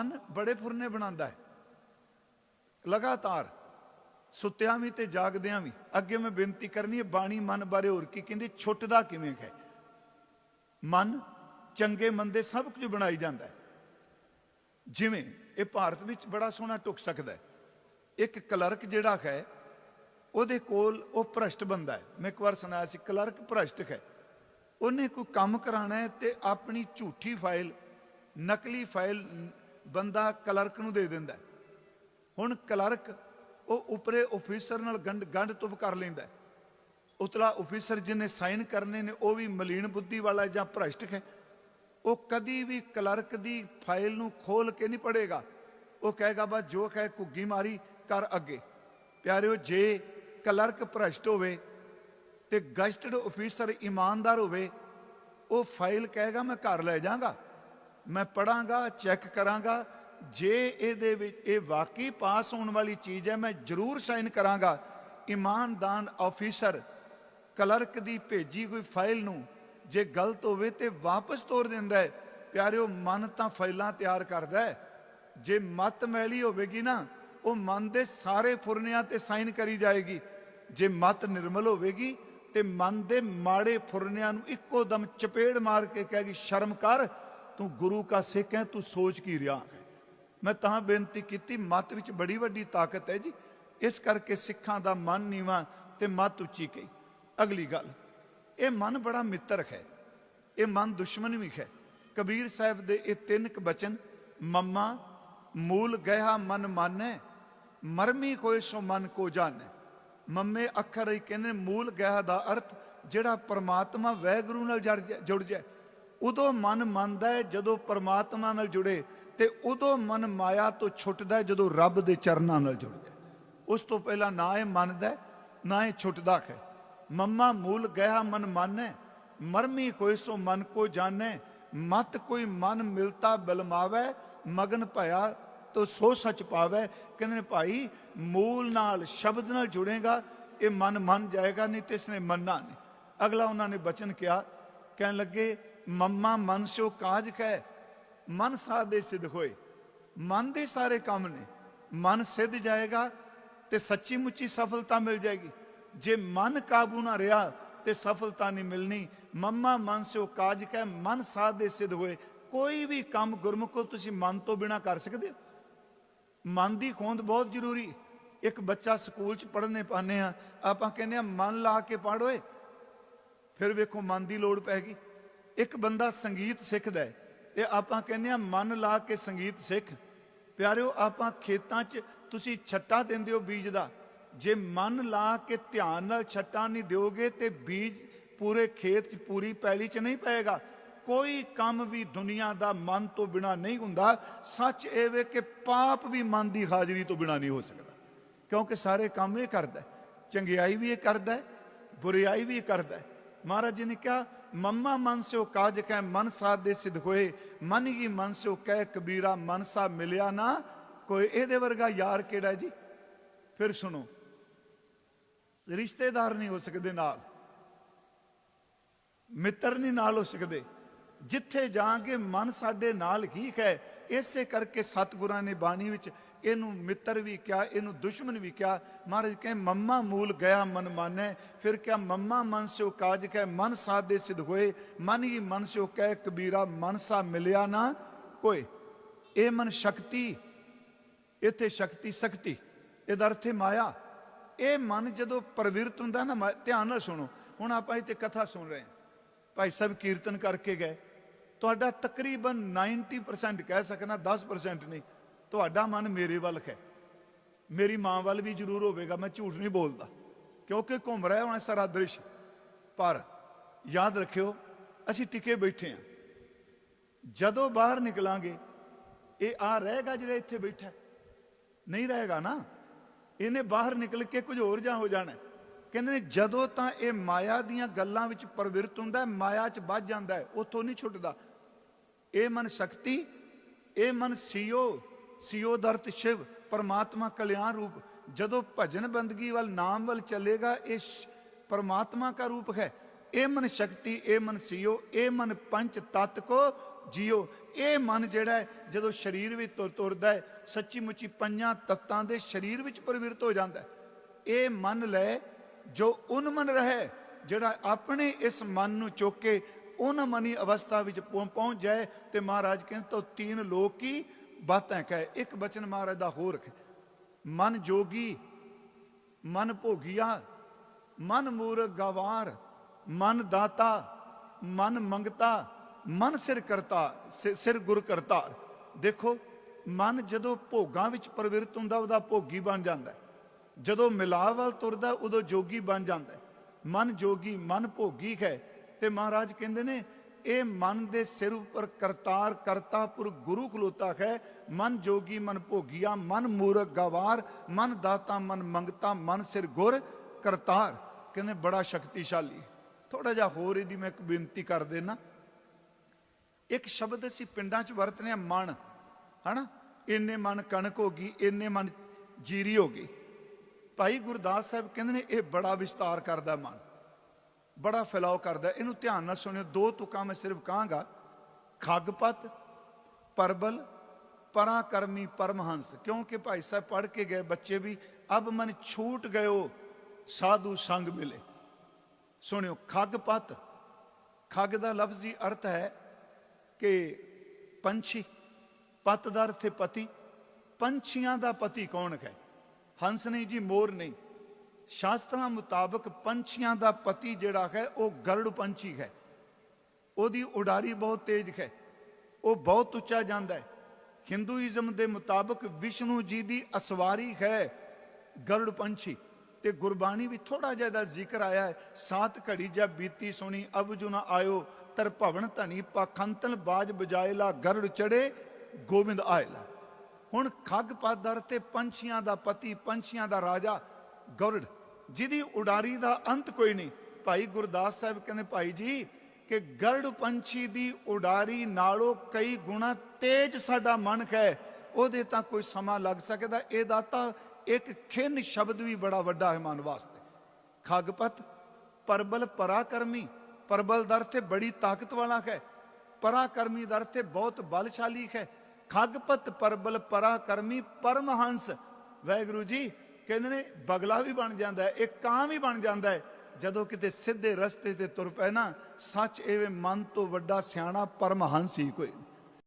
ਮਨ ਬੜੇ ਫੁਰਨੇ ਬਣਾਉਂਦਾ ਹੈ। ਲਗਾਤਾਰ ਸੁੱਤਿਆਂ ਵੀ ਤੇ ਜਾਗਦਿਆਂ ਵੀ। ਅੱਗੇ ਮੈਂ ਬੇਨਤੀ ਕਰਨੀ ਹੈ, ਬਾਣੀ ਮਨ ਬਾਰੇ ਹੋਰ ਕੀ ਕਹਿੰਦੀ ਛੁੱਟਦਾ ਕਿਵੇਂ ਹੈ ਮਨ ਚੰਗੇ ਮੰਦੇ ਸਭ ਕੁਝ ਬਣਾਈ ਜਾਂਦਾ ਹੈ। ਜਿਵੇਂ ਇਹ ਭਾਰਤ ਵਿੱਚ ਬੜਾ ਸੋਹਣਾ ਟੁਕ ਸਕਦਾ ਹੈ। ਇੱਕ ਕਲਰਕ ਜਿਹੜਾ ਹੈ, ਉਹਦੇ ਕੋਲ ਉਹ ਭ੍ਰਸ਼ਟ ਬੰਦਾ ਹੈ। ਮੈਂ ਇੱਕ ਵਾਰ ਸੁਣਾਇਆ ਸੀ, ਕਲਰਕ ਭ੍ਰਸ਼ਟ ਹੈ। ਉਹਨੇ ਕੋਈ ਕੰਮ ਕਰਾਣਾ ਹੈ ਤੇ ਆਪਣੀ ਝੂਠੀ ਫਾਈਲ, ਨਕਲੀ ਫਾਈਲ ਬੰਦਾ ਕਲਰਕ ਨੂੰ ਦੇ ਦਿੰਦਾ ਹੁਣ ਕਲਰਕ ਉਹ ਉਪਰੇ ਆਫੀਸਰ ਨਾਲ ਗੰਢ ਗੰਢ ਤੁਪ ਕਰ ਲੈਂਦਾ ਉਤਲਾ ਆਫੀਸਰ ਜਿਹਨੇ ਸਾਈਨ ਕਰਨੇ ਨੇ, ਉਹ ਵੀ ਮਲੀਨ ਬੁੱਧੀ ਵਾਲਾ ਜਾਂ ਭ੍ਰਸ਼ਟ ਹੈ। ਉਹ ਕਦੀ ਵੀ ਕਲਰਕ ਦੀ ਫਾਈਲ ਨੂੰ ਖੋਲ ਕੇ ਨਹੀਂ ਪੜੇਗਾ ਉਹ ਕਹੇਗਾ, ਬਸ ਜੋ ਕਹੇ ਘੁੱਗੀ ਮਾਰੀ, ਕਰ ਅੱਗੇ। ਪਿਆਰਿਓ, ਜੇ ਕਲਰਕ ਭ੍ਰਸ਼ਟ ਹੋਵੇ ਤੇ ਗਜ਼ਟਡ ਆਫੀਸਰ ਇਮਾਨਦਾਰ ਹੋਵੇ, ਉਹ ਫਾਈਲ ਕਹੇਗਾ, ਮੈਂ ਘਰ ਲੈ ਜਾਵਾਂਗਾ। ਮੈਂ ਪੜਾਂਗਾ ਚੈੱਕ ਕਰਾਂਗਾ। ਜੇ ਇਹਦੇ ਵਿੱਚ, ਇਹ ਵਾਕਈ ਪਾਸ ਹੋਣ ਵਾਲੀ ਚੀਜ਼ ਹੈ, ਮੈਂ ਜ਼ਰੂਰ ਸਾਈਨ ਕਰਾਂਗਾ। ਇਮਾਨਦਾਨ ਆਫੀਸਰ ਕਲਰਕ ਦੀ ਭੇਜੀ ਕੋਈ ਫਾਈਲ ਨੂੰ ਜੇ ਗਲਤ ਹੋਵੇ ਤੇ ਵਾਪਸ ਤੋੜ ਦਿੰਦਾ ਹੈ। ਪਿਆਰਿਓ, ਮਨ ਤਾਂ ਫਾਈਲਾਂ ਤਿਆਰ ਕਰਦਾ ਹੈ। ਜੇ ਮਤ ਮੈਲੀ ਹੋਵੇਗੀ ਨਾ, ਉਹ ਮਨ ਦੇ ਸਾਰੇ ਫੁਰਨਿਆਂ ਤੇ ਸਾਈਨ ਕਰੀ ਜਾਏਗੀ। ਜੇ ਮਤ ਨਿਰਮਲ ਹੋਵੇਗੀ ਤੇ ਮਨ ਦੇ ਮਾੜੇ ਫੁਰਨਿਆਂ ਨੂੰ ਇੱਕੋ ਦਮ ਚਪੇੜ ਮਾਰ ਕੇ ਕਹੇਗੀ ਸ਼ਰਮ ਕਰ ਤੂੰ ਗੁਰੂ ਕਾ ਸਿੱਖ ਹੈ, ਤੂੰ ਸੋਚ ਕੀ ਰਿਹਾ ਹੈ? ਮੈਂ ਤਾਂ ਬੇਨਤੀ ਕੀਤੀ, ਮਤ ਵਿੱਚ ਬੜੀ ਵੱਡੀ ਤਾਕਤ ਹੈ ਜੀ। ਇਸ ਕਰਕੇ ਸਿੱਖਾਂ ਦਾ ਮਨ ਨੀਵਾ ਤੇ ਮਤ ਉੱਚੀ ਕਈ ਅਗਲੀ ਗੱਲ, ਇਹ ਮਨ ਬੜਾ ਮਿੱਤਰ ਹੈ। ਇਹ ਮਨ ਦੁਸ਼ਮਣ ਵੀ ਹੈ। ਕਬੀਰ ਸਾਹਿਬ ਦੇ ਇਹ ਤਿੰਨ ਕ ਬਚਨ, ਮੰਮਾ, ਮੂਲ ਗਿਆ ਮਨ ਮਾਨੈ, ਮਰਮੀ ਕੋਈ ਸੋ ਮਨ ਕੋ ਜਾਣੈ। ਮੰਮੇ ਅੱਖਰ ਹੀ ਕਹਿੰਦੇ ਨੇ, ਮੂਲ ਗਿਆ ਦਾ ਅਰਥ ਜਿਹੜਾ ਪਰਮਾਤਮਾ ਵੈਗੁਰੂ ਨਾਲ ਜੜ ਜਾ- ਜੁੜ ਜਾਏ। ਉਦੋਂ ਮਨ ਮੰਨਦਾ ਹੈ ਜਦੋਂ ਪਰਮਾਤਮਾ ਨਾਲ ਜੁੜੇ ਤੇ ਉਦੋਂ ਮਨ ਮਾਇਆ ਤੋਂ ਛੁੱਟਦਾ ਜਦੋਂ ਰੱਬ ਦੇ ਚਰਨਾਂ ਨਾਲ ਜੁੜਦਾ ਹੈ ਉਸ ਤੋਂ ਪਹਿਲਾਂ ਨਾ ਇਹ ਮੰਨਦਾ ਨਾ ਇਹ ਛੁੱਟਦਾ ਹੈ। ਮੰਮਾ ਮੂਲ ਗਿਆ ਮਨ ਮਾਨੈ, ਮਰਮੀ ਕੋਈ ਸੋ ਮਨ ਕੋ ਜਾਣੈ, ਮਤ ਕੋਈ ਮਨ ਮਿਲਤਾ ਬਲਮਾਵੇ, ਮਗਨ ਭਇਆ ਤੋ ਸੋ ਸੱਚ ਪਾਵੇ। ਕਹਿੰਦੇ ਨੇ ਭਾਈ, ਮੂਲ ਨਾਲ, ਸ਼ਬਦ ਨਾਲ ਜੁੜੇਗਾ, ਇਹ ਮਨ ਮੰਨ ਜਾਏਗਾ, ਨਹੀਂ ਤੇ ਇਸਨੇ ਮੰਨਣਾ ਨਹੀਂ। ਅਗਲਾ ਉਹਨਾਂ ਨੇ ਬਚਨ ਕਿਹਾ ਕਹਿਣ ਲੱਗੇ, ਮੰਮਾ, ਮਨ ਸਿਓ ਕਾਜ ਕੈ ਮਨ ਸਾਦੇ ਸਿੱਧ ਹੋਏ। ਮਨ ਦੇ ਸਾਰੇ ਕੰਮ ਨੇ। ਮਨ ਸਿੱਧ ਜਾਏਗਾ ਤੇ ਸੱਚੀ ਮੁੱਚੀ ਸਫਲਤਾ ਮਿਲ ਜਾਏਗੀ। ਜੇ ਮਨ ਕਾਬੂ ਨਾ ਰਿਹਾ ਤੇ ਸਫਲਤਾ ਨਹੀਂ ਮਿਲਣੀ। ਮੰਮਾ, ਮਨ ਸਿਓ ਕਾਜ ਕੈ ਮਨ ਸਾਦੇ ਸਿੱਧ ਹੋਏ। ਕੋਈ ਵੀ ਕੰਮ ਗੁਰਮੁਖੋ ਤੁਸੀਂ ਮਨ ਤੋਂ ਬਿਨਾ ਕਰ ਸਕਦੇ ਹੋ। ਮਨ ਦੀ ਖੋਂਦ ਬਹੁਤ ਜ਼ਰੂਰੀ। ਇੱਕ ਬੱਚਾ ਸਕੂਲ ਚ ਪੜ੍ਹਨੇ ਪਾਣੇ ਆ ਆਪਾਂ ਕਹਿੰਦੇ ਆ ਮਨ ਲਾ ਕੇ ਪੜ੍ਹ ਓਏ। ਫਿਰ ਵੇਖੋ ਮਨ ਦੀ ਲੋੜ ਪੈ ਗਈ। ਇੱਕ ਬੰਦਾ ਸੰਗੀਤ ਸਿੱਖਦਾ ਹੈ ਤੇ ਆਪਾਂ ਕਹਿੰਦੇ ਆ ਮਨ ਲਾ ਕੇ ਸੰਗੀਤ ਸਿੱਖ। ਪਿਆਰਿਓ, ਆਪਾਂ ਖੇਤਾਂ 'ਚ ਤੁਸੀਂ ਛੱਟਾ ਦਿੰਦੇ ਹੋ ਬੀਜ ਦਾ। ਜੇ ਮਨ ਲਾ ਕੇ ਧਿਆਨ ਨਾਲ ਛੱਟਾ ਨਹੀਂ ਦਿਓਗੇ ਤੇ ਬੀਜ ਪੂਰੇ ਖੇਤ 'ਚ, ਪੂਰੀ ਪੈਲੀ 'ਚ ਨਹੀਂ ਪਏਗਾ। ਕੋਈ ਕੰਮ ਵੀ ਦੁਨੀਆ ਦਾ ਮਨ ਤੋਂ ਬਿਨਾ ਨਹੀਂ ਹੁੰਦਾ। ਸੱਚ ਇਹ ਵੇ ਕਿ ਪਾਪ ਵੀ ਮਨ ਦੀ ਹਾਜ਼ਰੀ ਤੋਂ ਬਿਨਾ ਨਹੀਂ ਹੋ ਸਕਦਾ। ਕਿਉਂਕਿ ਸਾਰੇ ਕੰਮ ਇਹ ਕਰਦਾ ਚੰਗਿਆਈ ਵੀ ਇਹ ਕਰਦਾ ਹੈ, ਬੁਰੀਾਈ ਵੀ ਇਹ ਕਰਦਾ ਹੈ ਮਹਾਰਾਜ ਜੀ ਨੇ ਕਿਹਾ, ਮੰਮਾ ਮਨ ਸਿਓ ਕਾਜ ਕੈ ਮਨ ਸਾਧ ਦੇ ਸਿਧ ਹੋਏ। ਮਨ ਹੀ ਮਨ ਸਿਓ ਕਹਿ, ਕਬੀਰਾ ਮਨ ਸਾ ਮਿਲਿਆ ਨਾ ਕੋਈ। ਇਹਦੇ ਵਰਗਾ ਯਾਰ ਕਿਹੜਾ ਜੀ? ਫਿਰ ਸੁਣੋ, ਰਿਸ਼ਤੇਦਾਰ ਨਹੀਂ ਹੋ ਸਕਦੇ ਨਾਲ, ਮਿੱਤਰ ਨਹੀਂ ਨਾਲ ਹੋ ਸਕਦੇ। ਜਿੱਥੇ ਜਾਾਂਗੇ ਮਨ ਸਾਡੇ ਨਾਲ ਹੀ ਹੈ, ਇਸੇ ਕਰਕੇ ਸਤਿਗੁਰਾਂ ਨੇ ਬਾਣੀ ਵਿੱਚ ਇਹਨੂੰ ਮਿੱਤਰ ਵੀ ਕਿਹਾ, ਇਹਨੂੰ ਦੁਸ਼ਮਣ ਵੀ ਕਿਹਾ। ਮਹਾਰਾਜ ਕਹੇ ਮੰਮਾ ਮੂਲ ਗਿਆ, ਮਨ ਮਾਨੇ। ਫਿਰ ਕਿਹਾ, ਮੰਮਾ ਮਨ ਸਿਓ ਕਾਜ ਕੈ, ਮਨ ਸਾਦੇ ਸਿਧ ਹੋਏ। ਮਨ ਹੀ ਮਨ ਸਿਓ ਕਹਿ ਕਬੀਰਾ ਮਨ ਸਾ ਮਿਲਿਆ ਨਾ ਕੋਈ। ਇਹ ਮਨ ਸ਼ਕਤੀ, ਇੱਥੇ ਸ਼ਕਤੀ ਸ਼ਕਤੀ ਇਹਦਾ ਅਰਥ ਹੈ ਮਾਇਆ। ਇਹ ਮਨ ਜਦੋਂ ਪ੍ਰਵਿਰਤ ਹੁੰਦਾ ਨਾ, ਮਾ- ਧਿਆਨ ਨਾਲ ਸੁਣੋ। ਹੁਣ ਆਪਾਂ ਇੱਥੇ ਕਥਾ ਸੁਣ ਰਹੇ ਹਾਂ। ਭਾਈ ਸਾਹਿਬ ਕੀਰਤਨ ਕਰਕੇ ਗਏ। ਤੁਹਾਡਾ ਤਕਰੀਬਨ 90% ਕਹਿ ਸਕਣਾ 10% ਨਹੀਂ। ਤੁਹਾਡਾ ਮਨ ਮੇਰੇ ਵੱਲ ਹੈ। ਮੇਰੀ ਮਾਂ ਵੱਲ ਵੀ ਜ਼ਰੂਰ ਹੋਵੇਗਾ, ਮੈਂ ਝੂਠ ਨਹੀਂ ਬੋਲਦਾ। ਕਿਉਂਕਿ ਘੁੰਮ ਰਿਹਾ ਹੋਣਾ ਸਾਰਾ ਦ੍ਰਿਸ਼। ਪਰ ਯਾਦ ਰੱਖਿਓ, ਅਸੀਂ ਟਿਕੇ ਬੈਠੇ ਹਾਂ। ਜਦੋਂ ਬਾਹਰ ਨਿਕਲਾਂਗੇ, ਇਹ ਆ ਰਹੇਗਾ ਜਿਹੜਾ ਇੱਥੇ ਬੈਠਾ। ਨਹੀਂ ਰਹੇਗਾ ਨਾ? ਇਹਨੇ ਬਾਹਰ ਨਿਕਲ ਕੇ ਕੁਝ ਹੋਰ ਜਾਂ ਹੋ ਜਾਣਾ। ਕਹਿੰਦੇ ਨੇ, ਜਦੋਂ ਤਾਂ ਇਹ ਮਾਇਆ ਦੀਆਂ ਗੱਲਾਂ ਵਿੱਚ ਪਰਵਿਰਤ ਹੁੰਦਾ ਮਾਇਆ 'ਚ ਵੱਜ ਜਾਂਦਾ ਉੱਥੋਂ ਨਹੀਂ ਛੁੱਟਦਾ। ਇਹ ਮਨ ਸ਼ਕਤੀ, ਇਹ ਮਨ ਸੀਓ ਸਿਓ ਦਰਤ ਸ਼ਿਵ, ਪਰਮਾਤਮਾ ਕਲਿਆਣ ਰੂਪ। ਜਦੋਂ ਭਜਨ ਬੰਦਗੀ ਵੱਲ, ਨਾਮ ਵੱਲ ਚੱਲੇਗਾ, ਇਹ ਪਰਮਾਤਮਾ ਦਾ ਰੂਪ ਹੈ। ਇਹ ਮਨ ਸ਼ਕਤੀ, ਇਹ ਮਨ ਸਿਓ ਇਹ ਮਨ ਪੰਚ ਤਤ ਕੋ ਜੀਓ ਇਹ ਮਨ ਜਿਹੜਾ ਜਦੋਂ ਸਰੀਰ ਵਿੱਚ ਤੁਰ ਤੁਰਦਾ ਹੈ ਸੱਚੀ ਮੁੱਚੀ ਪੰਜਾਂ ਤੱਤਾਂ ਦੇ ਸਰੀਰ ਵਿੱਚ ਪ੍ਰਵਿਰਤ ਹੋ ਜਾਂਦਾ ਹੈ। ਇਹ ਮਨ ਲੈ, ਜੋ ਉਨਮਨ ਰਹੇ, ਜਿਹੜਾ ਆਪਣੇ ਇਸ ਮਨ ਨੂੰ ਚੁੱਕ ਕੇ ਉਨਮਨੀ ਅਵਸਥਾ ਵਿੱਚ ਪਹੁੰ- ਪਹੁੰਚ ਜਾਏ, ਤੇ ਮਹਾਰਾਜ ਕਹਿੰਦੇ, ਤੋ ਤੀਨ ਲੋਕ ਕੀ ਬਾਤਾਂ ਕਹੇ, ਇੱਕ ਬਚਨ ਮਹਾਰਾਜ ਦਾ ਹੋਰ ਮਨ ਜੋਗੀ, ਮਨ ਭੋਗੀਆ, ਮਨ ਮੂਰਖ ਗਵਾਰ, ਮਨ ਦਾਤਾ, ਮਨ ਮੰਗਤਾ, ਮਨ ਸਿਰ ਕਰਤਾ ਸਿਰ ਗੁਰ ਕਰਤਾਰ ਦੇਖੋ, ਮਨ ਜਦੋਂ ਭੋਗਾਂ ਵਿੱਚ ਪ੍ਰਵਿਰਤ ਹੁੰਦਾ, ਉਹਦਾ ਭੋਗੀ ਬਣ ਜਾਂਦਾ ਜਦੋਂ ਮਿਲਾਪ ਵੱਲ ਤੁਰਦਾ, ਉਦੋਂ ਜੋਗੀ ਬਣ ਜਾਂਦਾ ਮਨ ਜੋਗੀ, ਮਨ ਭੋਗੀ ਹੈ। ਤੇ ਮਹਾਰਾਜ ਕਹਿੰਦੇ ਨੇ ਇਹ ਮਨ ਦੇ ਸਿਰ ਉੱਪਰ ਕਰਤਾਰ ਕਰਤਾਪੁਰ ਗੁਰੂ ਖਲੋਤਾ ਹੈ। ਮਨ ਜੋਗੀ, ਮਨ ਭੋਗੀਆ, ਮਨ ਮੂਰਖ ਗਵਾਰ, ਮਨ ਦਾਤਾ, ਮਨ ਮੰਗਤਾ, ਮਨ ਸਿਰ ਗੁਰ, ਕਰਤਾਰ। ਕਹਿੰਦੇ ਬੜਾ ਸ਼ਕਤੀਸ਼ਾਲੀ। ਥੋੜਾ ਜਿਹਾ ਹੋਰ ਇਹਦੀ ਮੈਂ ਇੱਕ ਬੇਨਤੀ ਕਰ ਦੇਣਾ। ਇੱਕ ਸ਼ਬਦ ਅਸੀਂ ਪਿੰਡਾਂ 'ਚ ਵਰਤਨੇ ਆ ਮਨ। ਹਨਾ? ਇੰਨੇ ਮਨ ਕਣਕ ਹੋ ਗਈ, ਇੰਨੇ ਮਨ ਜੀਰੀ ਹੋ ਗਈ ਭਾਈ ਗੁਰਦਾਸ ਸਾਹਿਬ ਕਹਿੰਦੇ ਨੇ ਇਹ ਬੜਾ ਵਿਸਤਾਰ ਕਰਦਾ ਮਨ। ਬੜਾ ਫੈਲਾਅ ਕਰਦਾ। ਇਹਨੂੰ ਧਿਆਨ ਨਾਲ ਸੁਣਿਓ। ਦੋ ਤੁਕਾਂ ਮੈਂ ਸਿਰਫ ਕਹਾਂਗਾ। ਖਗਪਤ, ਪਰਬਲ, ਪਰਾਕਰਮੀ ਪਰਮਹੰਸ। ਕਿਉਂਕਿ ਭਾਈ ਸਾਹਿਬ ਪੜ੍ਹ ਕੇ ਗਏ, ਬੱਚੇ ਵੀ, ਅਬ ਮਨ ਛੂਟ ਗਇਓ ਸਾਧੂ ਸੰਗ ਮਿਲੇ। ਸੁਣਿਓ, ਖਗਪਤ, ਖਗ ਦਾ ਲਫ਼ਜ਼ੀ ਅਰਥ ਹੈ ਕਿ ਪੰਛੀ ਪਤ ਦਾ ਅਰਥ ਹੈ ਪਤੀ, ਪੰਛੀਆਂ ਦਾ ਪਤੀ ਕੌਣ ਹੈ? ਹੰਸ ਨਹੀਂ ਜੀ, ਮੋਰ ਨਹੀਂ। ਸ਼ਾਸਤਰਾਂ ਮੁਤਾਬਕ ਪੰਛੀਆਂ ਦਾ ਪਤੀ ਜਿਹੜਾ ਹੈ, ਉਹ ਗਰੜ ਪੰਛੀ ਹੈ। ਉਹਦੀ ਉਡਾਰੀ ਬਹੁਤ ਤੇਜ਼ ਹੈ। ਉਹ ਬਹੁਤ ਉੱਚਾ ਜਾਂਦਾ ਹੈ। ਹਿੰਦੂਇਜ਼ਮ ਦੇ ਮੁਤਾਬਕ ਵਿਸ਼ਨੂੰ ਜੀ ਦੀ ਅਸਵਾਰੀ ਹੈ ਗਰੜ ਪੰਛੀ। ਤੇ ਗੁਰਬਾਣੀ ਵੀ ਥੋੜਾ ਜਿਹਾ ਦਾ ਜ਼ਿਕਰ ਆਇਆ ਹੈ। ਸਾਤ ਘੜੀ ਜਬ ਬੀਤੀ ਸੁਣੀ, ਅਬ ਜੁ ਨ ਆਇਓ, ਤਰ ਭਵਨ ਧਨੀ, ਪਖੰਤਨ ਬਾਜ ਬਜਾਇਲਾ, ਗਰੜ ਚੜੇ ਗੋਬਿੰਦ ਆਇਲਾ। ਹੁਣ ਖੱਗ ਪਾਦਰ ਤੇ ਪੰਛੀਆਂ ਦਾ ਪਤੀ, ਪੰਛੀਆਂ ਦਾ ਰਾਜਾ ਗਰੜ ਜਿਹਦੀ ਉਡਾਰੀ ਦਾ ਅੰਤ ਕੋਈ ਨਹੀਂ। ਭਾਈ ਗੁਰਦਾਸ ਸਾਹਿਬ ਕਹਿੰਦੇ, ਭਾਈ ਜੀ, ਕਿ ਗਰੜ ਪੰਛੀ ਦੀ ਉਡਾਰੀ ਨਾਲੋਂ ਕਈ ਗੁਣਾ ਤੇਜ ਸਾਡਾ ਮਨ ਹੈ। ਉਹਦੇ ਤਾਂ ਕੋਈ ਸਮਾਂ ਲੱਗ ਸਕਦਾ। ਇਹਦਾ ਤਾਂ ਇੱਕ ਖਿੰਨ ਸ਼ਬਦ ਵੀ ਬੜਾ ਵੱਡਾ ਹੈ ਮਨ ਵਾਸਤੇ। ਖਗਪਤ, ਪਰਬਲ ਪਰਾਕਰਮੀ, ਪਰਬਲ ਦਰ ਤੇ ਬੜੀ ਤਾਕਤ ਵਾਲਾ ਹੈ। ਪਰਾਕਰਮੀ ਦਰ ਤੇ ਬਹੁਤ ਬਲਸ਼ਾਲੀ ਹੈ। ਖਗਪਤ, ਪਰਬਲ ਪਰਾਕਰਮੀ, ਪਰਮਹੰਸ। ਵਾਹਿਗੁਰੂ ਜੀ ਕਹਿੰਦੇ ਨੇ, ਬਗਲਾ ਵੀ ਬਣ ਜਾਂਦਾ ਹੈ, ਇੱਕ ਕਾਂ ਵੀ ਬਣ ਜਾਂਦਾ ਹੈ। ਜਦੋਂ ਕਿਤੇ ਸਿੱਧੇ ਰਸਤੇ ਤੇ ਤੁਰ ਪਏ ਨਾ, ਸੱਚ ਐਵੇਂ ਮਨ ਤੋਂ ਵੱਡਾ ਸਿਆਣਾ ਪਰਮਹੰਸ ਹੀ ਕੋਈ।